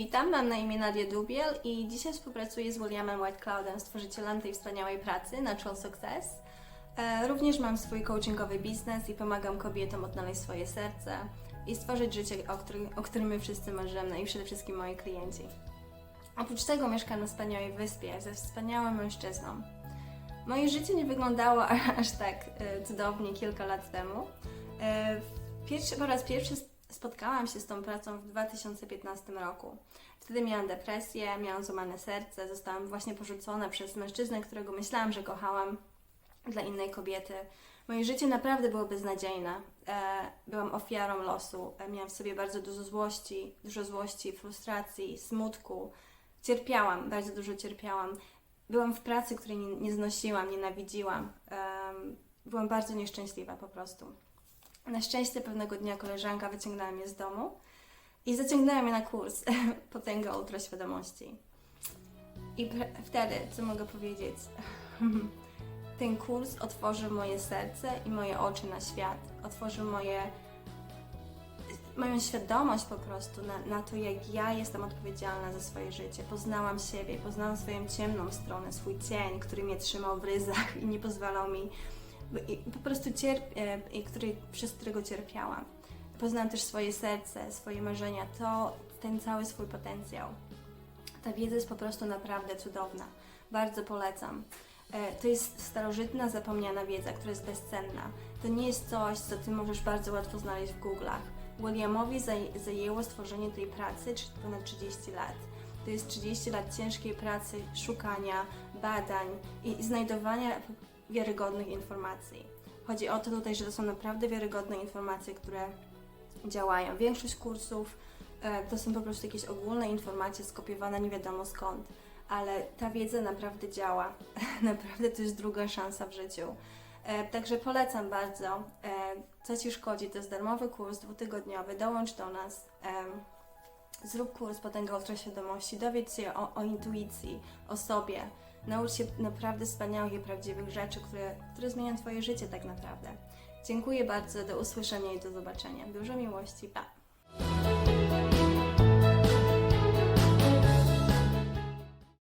Witam, mam na imię Nadia Dubiel i dzisiaj współpracuję z Williamem White Cloudem, stworzycielem tej wspaniałej pracy Natural Success. E, Również mam swój coachingowy biznes i pomagam kobietom odnaleźć swoje serce i stworzyć życie, o którym, o którym my wszyscy marzymy i przede wszystkim moi klienci. Oprócz tego mieszkam na wspaniałej wyspie ze wspaniałym mężczyzną. Moje życie nie wyglądało aż tak e, cudownie kilka lat temu. E, Pierwszy, po raz pierwszy spotkałam się z tą pracą w 2015 roku. Wtedy miałam depresję, miałam złamane serce, zostałam właśnie porzucona przez mężczyznę, którego myślałam, że kochałam dla innej kobiety. Moje życie naprawdę było beznadziejne. E, Byłam ofiarą losu. E, Miałam w sobie bardzo dużo złości, dużo złości, frustracji, smutku. Cierpiałam, bardzo dużo cierpiałam. Byłam w pracy, której nie, znosiłam, nienawidziłam. Byłam bardzo nieszczęśliwa po prostu. Na szczęście pewnego dnia koleżanka wyciągnęła mnie z domu i zaciągnęła mnie na kurs Potęga Ultraświadomości. I wtedy, co mogę powiedzieć, ten kurs otworzył moje serce i moje oczy na świat. Otworzył moje, moją świadomość po prostu na, na to, jak ja jestem odpowiedzialna za swoje życie. Poznałam siebie, poznałam swoją ciemną stronę, swój cień, który mnie trzymał w ryzach i nie pozwalał mi po prostu cierp, e, i który, przez którego cierpiałam. Poznałam też swoje serce, swoje marzenia, to ten cały swój potencjał. Ta wiedza jest po prostu naprawdę cudowna. Bardzo polecam. E, To jest starożytna, zapomniana wiedza, która jest bezcenna. To nie jest coś, co Ty możesz bardzo łatwo znaleźć w Google'ach. Williamowi zaj- zajęło stworzenie tej pracy ponad 30 lat. To jest 30 lat ciężkiej pracy, szukania, badań i znajdowania wiarygodnych informacji. Chodzi o to tutaj, że to są naprawdę wiarygodne informacje, które działają. Większość kursów e, to są po prostu jakieś ogólne informacje skopiowane nie wiadomo skąd, ale ta wiedza naprawdę działa. naprawdę to jest druga szansa w życiu. E, Także polecam bardzo. E, Co Ci szkodzi? To jest darmowy kurs dwutygodniowy. Dołącz do nas. Zrób kurs Potęga Ultraświadomości. Dowiedz się o, o intuicji, o sobie. Naucz się naprawdę wspaniałych i prawdziwych rzeczy, które, które zmienią Twoje życie tak naprawdę. Dziękuję bardzo, do usłyszenia i do zobaczenia. Dużo miłości, pa!